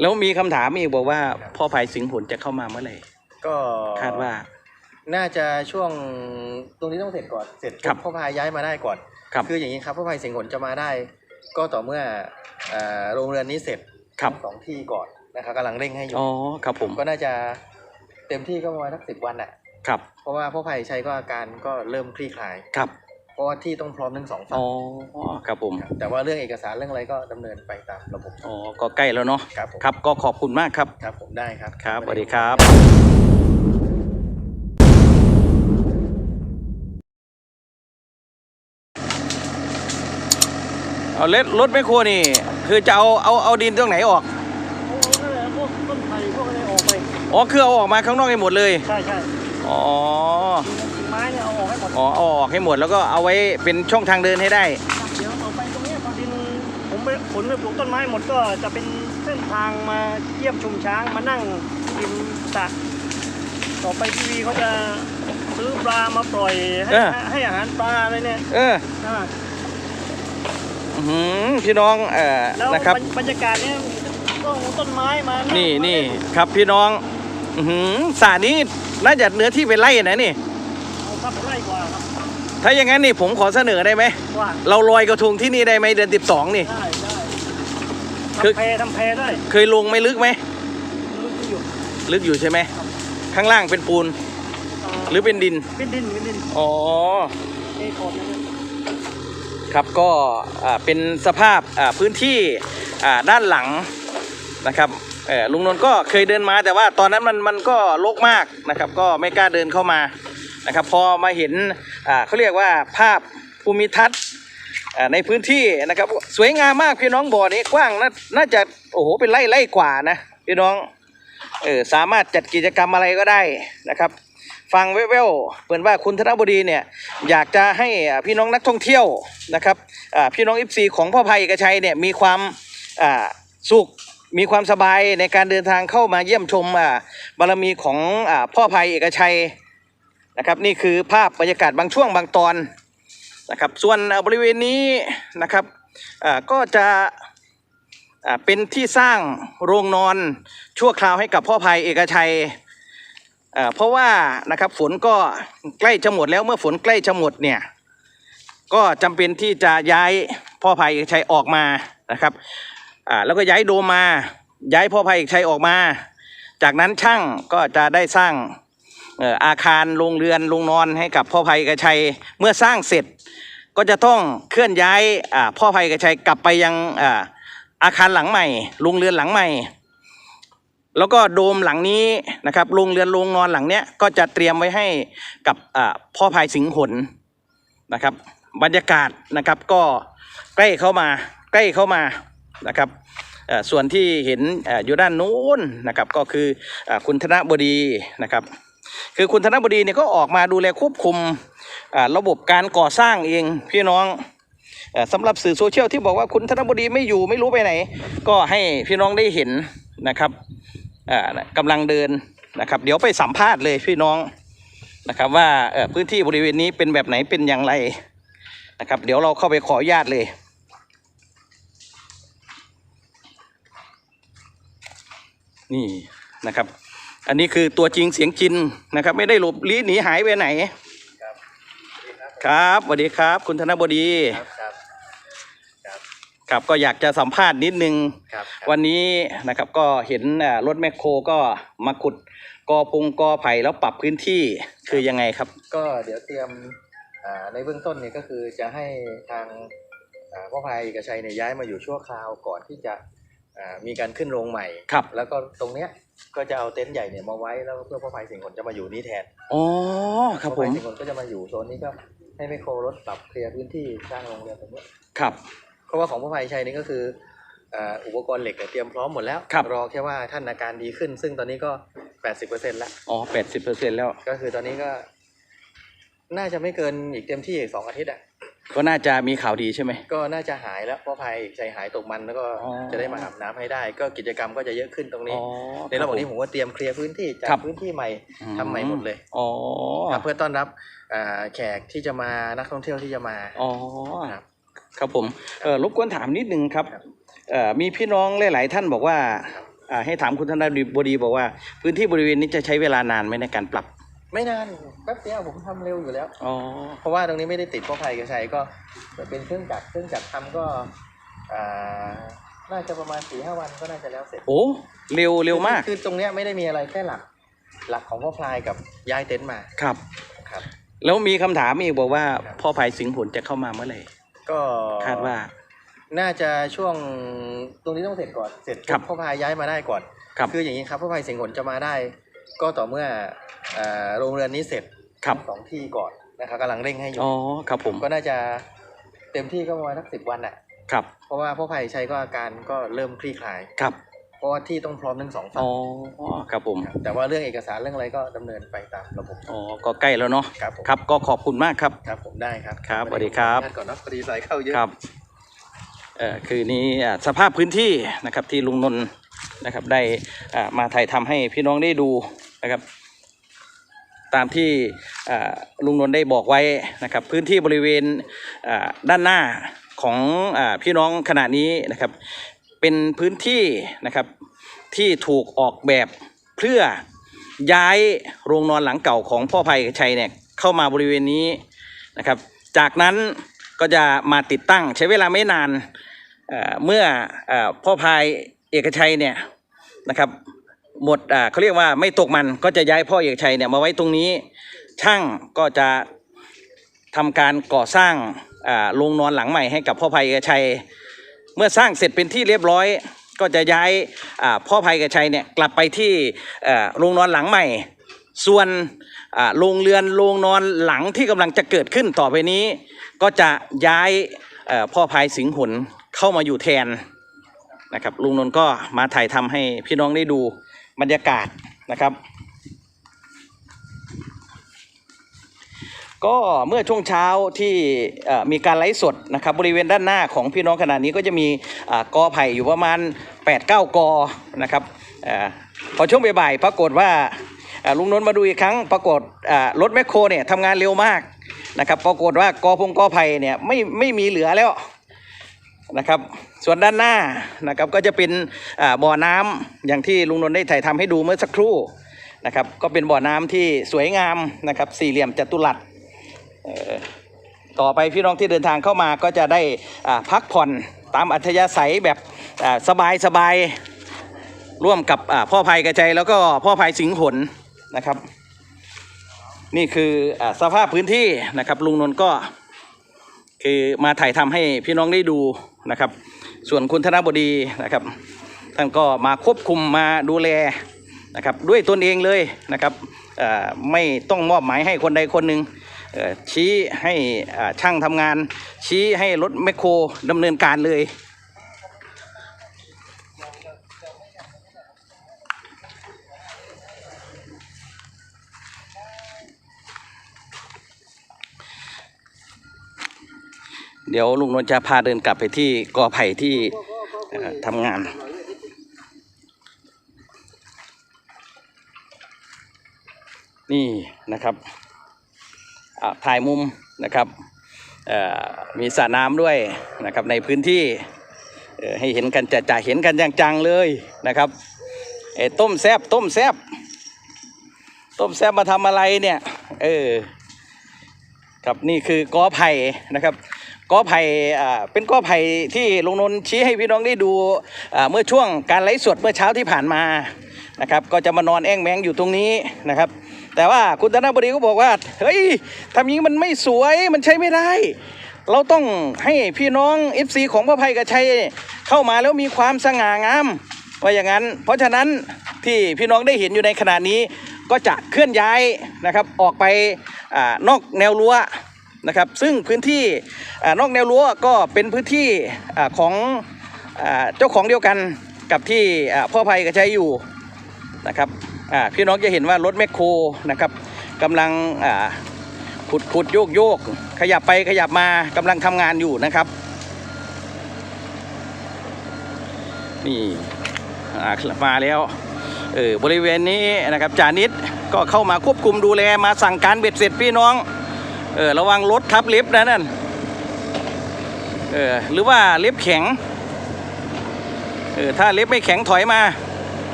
แล้วมีคำถามอีกบอกว่าพ่อภัยสิงห์ผลจะเข้ามาเมื่อไหร่ก็คาดว่า น่าจะช่วงตรงนี้ต้องเสร็จก่อนเสร็จครับ พ่อพายย้ายมาได้ก่อน ครับคืออย่างนี้ครับพ่อพายสิงห์หนจะมาได้ ก็ต่อเมื่อเอ่อโรงเรือนนี้เสร็จครับสองที่ก่อนนะครับกำลังเร่งให้อยู่อ๋อครับผมก็น่าจะเต็มที่ก็ประมาณสักสิบวันอะ ครับเพราะว่าพ่อภัยชัยก็อาการก็เริ่มคลี่คลาย ครับ เพราะว่าที่ต้องพร้อมทั้งสองฝั่อ๋งอครับผมครับแต่ว่าเรื่องเอกสารเรื่องอะไรก็ดำเนินไปตามระบบอ๋อก็ใกล้แล้วเนาะครับผมครับก็ขอบคุณมากครับ ครับผมได้ครับ ครับสวัสดีครับ เอาเล็ดรถไม่ครัวนี่ คือจะเอาเอาเอาดินตรงไหนออกโอ้นั่นแหละพวกต้นไผ่พวกอะไรออกไป อ๋อคือเอาออกมาข้างนอกให้หมดเลย ใช่ใช่อ๋อ กิ่งไม้เนี่ยเอา ออกให้หมดอ๋อเอาออกให้หมดแล้วก็เอาไว้เป็นช่องทางเดินให้ได้ เดี๋ยวต่อไปตรงเนี้ยพอดินผมไปขนไปปลูกต้นไม้หมดก็จะเป็นเส้นทางมาเยี่ยมชมช้างมานั่งริมสระต่อไปทีวีเขาจะซื้อปลามาปล่อยให้เออ ให้อาหารปลาอะไรเนี่ยเอออ่าอื้อหือพี่น้องเอ่อแล้วนะครับ บรรบรรยากาศเนี่ยก็ต้นไม้มานี่นี่นี่ครับพี่น้อง อือหือสระนี้น่าจะเนื้อที่เป็นไร่นะนี่เอา ครับไร่กว่าครับถ้าอย่างนั้นนี่ผมขอเสนอได้ไหม กว่าเราลอยกระทงที่นี่ได้ไหมเดือนสิบสองนี่ ได้ได้คือ ทำแพทำแพได้เคยลงไม่ลึกไหมลึกอยู่ลึกอยู่ใช่ไหม ข้างล่างเป็นปูนอ่าหรือเป็นดิน เป็นดินเป็นดินอ๋อ เอ้ขอบนะครับ ครับก็อ่าเป็นสภาพอ่าพื้นที่อ่าด้านหลังนะครับเออลุงนนท์ก็เคยเดินมาแต่ว่าตอนนั้นมันมันก็รกมากนะครับ ก็ไม่กล้าเดินเข้ามา นะครับ พอมาเห็นอ่าเขาเรียกว่าภาพภูมิทัศน์ในพื้นที่นะครับสวยงามมากพี่น้องบ่อนี้กว้างน่าน่าจะโอ้โหเป็นไร่ไร่กว่านะพี่น้องเออสามารถจัดกิจกรรมอะไรก็ได้นะครับ ฟังแว่วๆเหมือนว่าคุณธนบดีเนี่ยอยากจะให้พี่น้องนักท่องเที่ยวนะครับพี่น้องอิฟซีของพ่อภัยเอกชัยเนี่ยมีความอ่าสุขมีความสบายในการเดินทางเข้ามาเยี่ยมชมบารมีของอพ่อภัยเอกชัย นะครับนี่คือภาพบรรยากาศบางช่วงบางตอนนะครับส่วนอ่าบริเวณนี้นะครับก็จะเป็นที่สร้างโรงนอนชั่วคราวให้กับพ่อภัยเอกชัยเพราะว่านะครับฝนก็ใกล้จะหมดแล้วเมื่อฝนใกล้จะหมดเนี่ยก็จำเป็นที่จะย้ายพ่อภัยเอกชัยออกมานะครับแล้วก็ย้ายโดมมาย้ายพ่อภัยเอกชัยออกมา จากนั้นช่างก็จะได้สร้าง อาคารโรงเรือนโรงนอนให้กับพ่อภัยเอกชัยเมื่อสร้างเสร็จ ก็จะต้องเคลื่อนย้ายพ่อภัยเอกชัยกลับไปยังอาคารหลังใหม่โรงเรือนหลังใหม่ แล้วก็โดมหลังนี้นะครับโรงเรือนโรงนอนหลังเนี้ยก็จะเตรียมไว้ให้กับพ่อพายสิงห์หนนะครับ บรรยากาศนะครับก็ใกล้เข้ามาใกล้เข้ามานะครับส่วนที่เห็นอยู่ด้านนู้นนะครับก็คือคุณธนบดีนะครับ คือคุณธนบดีเนี่ยก็ออกมาดูแลควบคุมระบบการก่อสร้างเองพี่น้องอ่อสำหรับสื่อโซเชียลที่บอกว่าคุณธนบดีไม่อยู่ไม่รู้ไปไหน ก็ให้พี่น้องได้เห็นนะครับอ่ากำลังเดินนะครับ เดี๋ยวไปสัมภาษณ์เลยพี่น้องนะครับว่าพื้นที่บริเวณนี้เป็นแบบไหนเป็นอย่างไรนะครับ เดี๋ยวเราเข้าไปขออนุญาตเลยนี่นะครับ อันนี้คือตัวจริงเสียงจริงนะครับ ไม่ได้หลบลี้หนีหายไปไหน ครับครับสวัสดีครับ คุณธนบดีครับครับครับครับก็อยากจะสัมภาษณ์นิดนึงครับวันนี้นะครับก็เห็นอ่ารถแมคโครก็มาขุดกอพงกอไผ่แล้วปรับพื้นที่คือยังไงครับ ก็เดี๋ยวเตรียมอ่าในเบื้องต้นเนี่ยก็คือจะให้ทางอ่าพ่อพายเอกชัยเนี่ยย้ายมาอยู่ชั่วคราวก่อนที่จะอ่า มีการขึ้นโรงใหม่ครับ แล้วก็ตรงเนี้ยก็จะเอาเต็นท์ใหญ่เนี่ยมาไว้แล้วเพื่อพ่อพายสิงห์ผลจะมาอยู่นี่แทนอ๋อครับผพ่อพายมสิงห์ผลก็จะมาอยู่โซนนี้ก็ให้ไมโครรถปรับเคลียร์พื้นที่สร้างโรงเรือนตรงเนี้ยครับ เพราะว่าของพ่อพายชัยนี่ก็คืออ่าอุปกรณ์เหล็กเนี่ยเตรียมพร้อมหมดแล้วครับ รอแค่ว่าท่านอาการดีขึ้น ซึ่งตอนนี้ก็ 80%แล้ว อ๋อแปดสิบเปอร์เซ็นแล้วก็คือตอนนี้ก็ น่าจะไม่เกินอีกเต็มที่อีกสองอาทิตย์อะ ก็น่าจะมีข่าวดีใช่ไหม ก็น่าจะหายแล้วเพราะภัยใจหายตกมันแล้วก็อ๋อจะได้มาอาบน้ำให้ได้ ก็กิจกรรมก็จะเยอะขึ้นตรงนี้อ๋อในระหว่างนี้ผมก็เตรียมเคลียร์พื้นที่จัดครับ พื้นที่ใหม่ทำใหม่หมดเลยอ๋อครับเพื่อต้อนรับอ่าแขกที่จะมานักท่องเที่ยวที่จะมาอ๋อครับ ครับผมเออรบกวนถามนิดนึงครับครับ เอ่อมีพี่น้องหลาย ๆ ท่านบอกว่าอ่าให้ถามคุณธนบดีบอกว่า พื้นที่บริเวณนี้จะใช้เวลานานไหมในการปรับ ไม่นานแป๊บเดียวผมทำเร็วอยู่แล้ว อ๋อ เพราะว่าตรงนี้ไม่ได้ติดพ่อภัยกระชัยก็เป็นเครื่องจักรเครื่องจักรทำก็อ่าน่าจะประมาณสี่ห้าวันก็น่าจะแล้วเสร็จโอ้ เร็วเร็วมาก คือตรงเนี้ยไม่ได้มีอะไรแค่หลัก หลักของพ่อพลายกับย้ายเต็นท์มาครับ ครับ แล้วมีคำถามอีกบอกว่าครับพ่อภัยสิงห์ผลจะเข้ามาเมื่อไหร่ ก็คาดว่า น่าจะช่วงตรงนี้ต้องเสร็จก่อนเสร็จครับ พ่อพายย้ายมาได้ก่อนครับคืออย่างนี้ครับพ่อพายสิงห์หนจะมาได้ ก็ต่อเมื่อเอ่อโรงเรือนนี้เสร็จครับ สองที่ก่อนนะครับกำลังเร่งให้อยู่อ๋อครับผมก็น่าจะเต็มที่ก็ประมาณสักสิบวันอะ ครับเพราะว่าพ่อภัยชัยก็อาการก็เริ่มคลี่คลาย ครับเพราะว่าที่ต้องพร้อมทั้งสองฝั่อ๋งอครับผมครับแต่ว่าเรื่องเอกสารเรื่องอะไรก็ดำเนินไปตามระบบอ๋อก็ใกล้แล้วเนาะครับผมครับก็ขอบคุณมากครับ ครับผมได้ครับครับสวัสดีครับ ขออนุญาตก่อนเนอะพอดีสายเข้าเยอะ ครับเอ่อคือนี้อ่าสภาพพื้นที่นะครับที่ลุงนนท์นะครับได้อ่ามาถ่ายทำให้พี่น้องได้ดู นะครับ ตามที่ลุงนนท์ได้บอกไว้นะครับ พื้นที่บริเวณด้านหน้าของอพี่น้องขณะนี้นะครับ เป็นพื้นที่นะครับที่ถูกออกแบบเพื่อย้ายโรงนอนหลังเก่าของพ่อภัยชัยเนี่ยเข้ามาบริเวณนี้นะครับ จากนั้นก็จะมาติดตั้งใช้เวลาไม่นานเมื่อเอ่อพ่อพายเอกชัยเนี่ยนะครับ หมดอ่าเขาเรียกว่าไม่ตกมันก็จะย้ายพ่อเอกชัยเนี่ยมาไว้ตรงนี้ ช่างก็จะทำการก่อสร้างอ่าโรงนอนหลังใหม่ให้กับพ่อภัยเอกชัย เมื่อสร้างเสร็จเป็นที่เรียบร้อยก็จะย้ายอ่าพ่อภัยเอกชัยเนี่ยกลับไปที่อ่อโรงนอนหลังใหม่ ส่วนอ่าโรงเรือนโรงนอนหลังที่กำลังจะเกิดขึ้นต่อไปนี้ ก็จะย้ายพ่อพ่อพายสิงห์หนเข้ามาอยู่แทนนะครับลุงนนท์ก็มาถ่ายทำให้พี่น้องได้ดู บรรยากาศนะครับ ก็เมื่อช่วงเช้าที่มีการไลฟ์สดนะครับ บริเวณด้านหน้าของพี่น้องขนาดนี้ก็จะมีกอไผ่อยู่ประมาณ 8-9 กอนะครับอพอช่วงบ่ายๆปรากฏว่าลุงนนท์มาดูอีกครั้งปรากฏรถแมคโครเนี่ยทำงานเร็วมากนะครับ ปรากฏว่ากอพงกอไผ่เนี่ยไม่ไม่มีเหลือแล้ว นะครับ ส่วนด้านหน้านะครับก็จะเป็นบ่อน้ำอย่างที่ลุงนนท์ได้ถ่ายทำให้ดูเมื่อสักครู่นะครับก็เป็นบ่อน้ำที่สวยงามนะครับสี่เหลี่ยมจัตุรัสต่อไปพี่น้องที่เดินทางเข้ามาก็จะได้พักผ่อนตามอัธยาศัยแบบสบายสบายร่วมกับพ่อภัยกระใจแล้วก็พ่อภัยสิงห์หนนะครับ นี่คืออสภาพพื้นที่นะครับลุงนนท์ก็ คือมาถ่ายทำให้พี่น้องได้ดูนะครับ ส่วนคุณธนบดีนะครับ ท่านก็มาควบคุมมาดูแลนะครับด้วยตนเองเลยนะครับไม่ต้องมอบหมายให้คนใดคนหนึ่งชี้ให้ช่างทำงาน ชี้ให้รถแมคโครดำเนินการเลย เดี๋ยวลุงนนท์จะพาเดินกลับไปที่กอไผ่ที่ทำงานนี่นะครับถ่ายมุมนะครับมีสระน้ำด้วยนะครับในพื้นที่ให้เห็นกันจะจะเห็นกันจังๆเลยนะครับเอ้ต้มแซบต้มแซบต้มแซบมาทำอะไรเนี่ยเออครับนี่คือกอไผ่นะครับ กอไผ่เป็นกอไผ่ที่ลุงนนท์ชี้ให้พี่น้องได้ดูเมื่อช่วงการไลฟ์สดเมื่อเช้าที่ผ่านมานะครับก็จะมานอนแอ้งแมงอยู่ตรงนี้นะครับ แต่ว่าคุณธนบดีก็บอกว่าเฮ้ยทำอย่างนี้มันไม่สวยมันใช้ไม่ได้ เราต้องให้พี่น้อง FC ของพระภัยกับชัยเข้ามาแล้วมีความสง่างามว่าอย่างนั้น เพราะฉะนั้นที่พี่น้องได้เห็นอยู่ในขณะนี้ก็จะเคลื่อนย้ายนะครับออกไปอนอกแนวรั้ว นะครับซึ่งพื้นที่นอกแนวรั้วก็เป็นพื้นที่ของเจ้าของเดียวกันกับที่พ่อภัยกับชัยอยู่นะครับพี่น้องจะเห็นว่ารถแมคโครนะครับกำลังขุดขุดโยกโยกขยับไปขยับมากำลังทำงานอยู่นะครับนี่มาแล้วเออบริเวณนี้นะครับจานิดก็เข้ามาควบคุมดูแลมาสั่งการเบ็ดเสร็จพี่น้อง เออระวังรถทับเล็บนะนั่นเออหรือว่าเล็บแข็งเออถ้าเล็บไม่แข็งถอยมา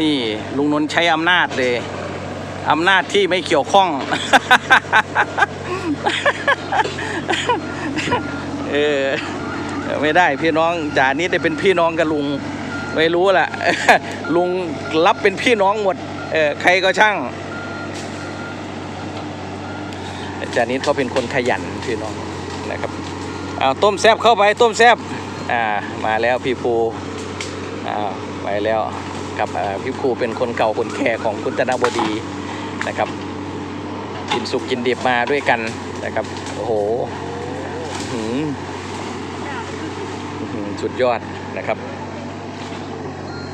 นี่ลุงนนท์ใช้อำนาจเลยอำนาจที่ไม่เกี่ยวข้อง เออไม่ได้พี่น้องจ่านี้ได้เป็นพี่น้องกับลุง ไม่รู้แหละลุงรับเป็นพี่น้องหมด เออใครก็ช่าง จานิดเขาเป็นคนขยันพี่น้องนะครับเอาต้มแซบเข้าไปต้มแซบอ่ามาแล้วพี่ภูอ่าไปแล้วครับพี่ภูเป็นคนเก่าคนแก่ของคุณธนบดีนะครับ กินสุกกินดิบมาด้วยกันนะครับโอ้โหหืออื้อหือสุดยอดนะครับ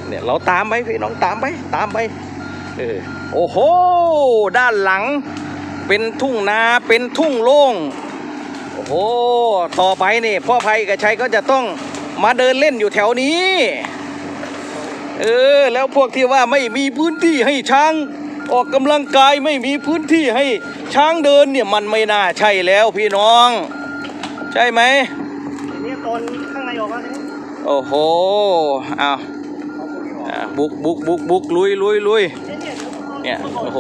เนี่ยเราตามไปพี่น้องตามไปตามไปเออโอ้โห ด้านหลัง เป็นทุ่งนาเป็นทุ่งโล่งโอ้โหต่อไปนี่พ่อภัยกับชัยก็จะต้องมาเดินเล่นอยู่แถวนี้ เออ แล้วพวกที่ว่าไม่มีพื้นที่ให้ช้างออกกำลังกายไม่มีพื้นที่ให้ช้างเดินเนี่ยมันไม่น่าใช่แล้วพี่น้อง ใช่ไหมทีนี้ตอนข้างในออกแล้วทีนี้โอ้โหเอาอ่าบุกบุกบุกบุกลุยลุยลุยเนี่ยเนี่ยเนี่ยโอ้โห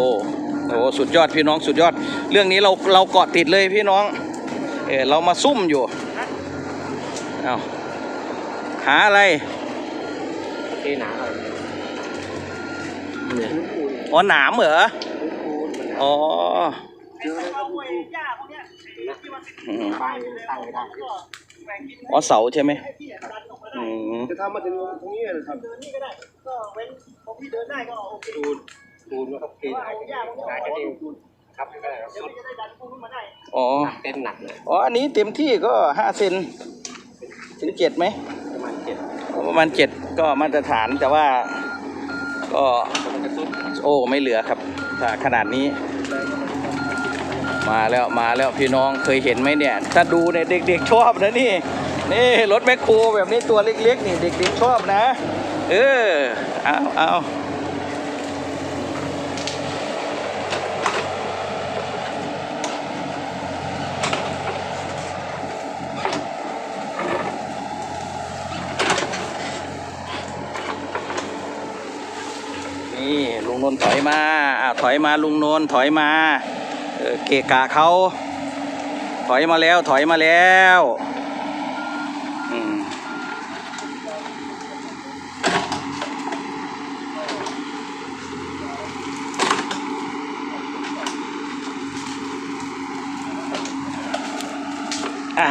โอ้โหสุดยอดพี่น้องสุดยอด เรื่องนี้เราเราเกาะติดเลยพี่น้อง เออเรามาซุ่มอยู่เอาหาอะไรเทหนาหน่อยเนี่ยอ๋อหนามเหรออ๋อเอาไว้หญ้าพวกเนี้ยที่มันอืมป้ายตั้งไม่ได้ก็แบ่งกินอ๋อเสาใช่ไหมให้พี่ดันออกมาได้อืมจะทำมาถึงตรงนี้เลยครับเดินนี่ก็ได้ก็เว้นพอพี่เดินได้ก็โอเค ปูนปูนนะครับเทหนาหนาจะเองครับไม่ได้ครับเดี๋ยวพี่จะได้ดันพวกนี้มาได้อ๋อ เต้นหนักเลยอ๋อ อันนี้เต็มที่ก็ห้าเซนถึงเจ็ดไหมประมาณเจ็ดประมาณเจ็ดก็มาตรฐานแต่ว่า ก็มันจะสุดโอ้ไม่เหลือครับถ้าขนาดนี้ มาแล้วมาแล้วพี่น้องเคยเห็นไหมเนี่ย ถ้าดูเนี่ยเด็กๆชอบนะนี่ นี่รถแมคโครแบบนี้ตัวเล็กๆ นี่เด็กๆชอบนะ เออเอาเอา นถอยมาอ่าถอยมาลุงโนนถอยมาเออเกะกะเขาถอยมาแล้วถอยมาแล้วอืมอ่า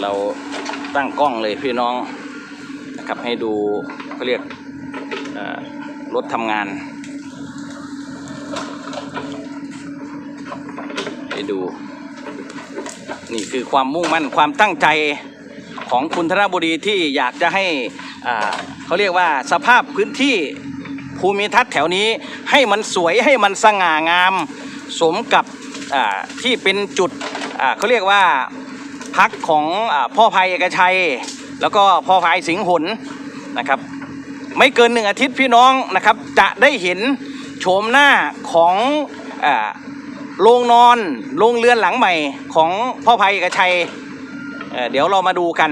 เราตั้งกล้องเลยพี่น้องนะครับให้ดูเขาเรียก รถทำงานให้ดู นี่คือความมุ่งมั่นความตั้งใจของคุณธนบุรีที่อยากจะให้อ่าเขาเรียกว่าสภาพพื้นที่ภูมิทัศน์แถวนี้ให้มันสวยให้มันสง่างาม สมกับที่เป็นจุดเขาเรียกว่าพักของอพ่อภัยเอกชัย แล้วก็พ่อภัยสิงห์หนนะครับ ไม่เกินหนึ่งอาทิตย์พี่น้องนะครับ จะได้เห็นโฉมหน้าของอโรงนอนโรงเรือนหลังใหม่ของพ่อภัยเอกชัยเเดี๋ยวเรามาดูกัน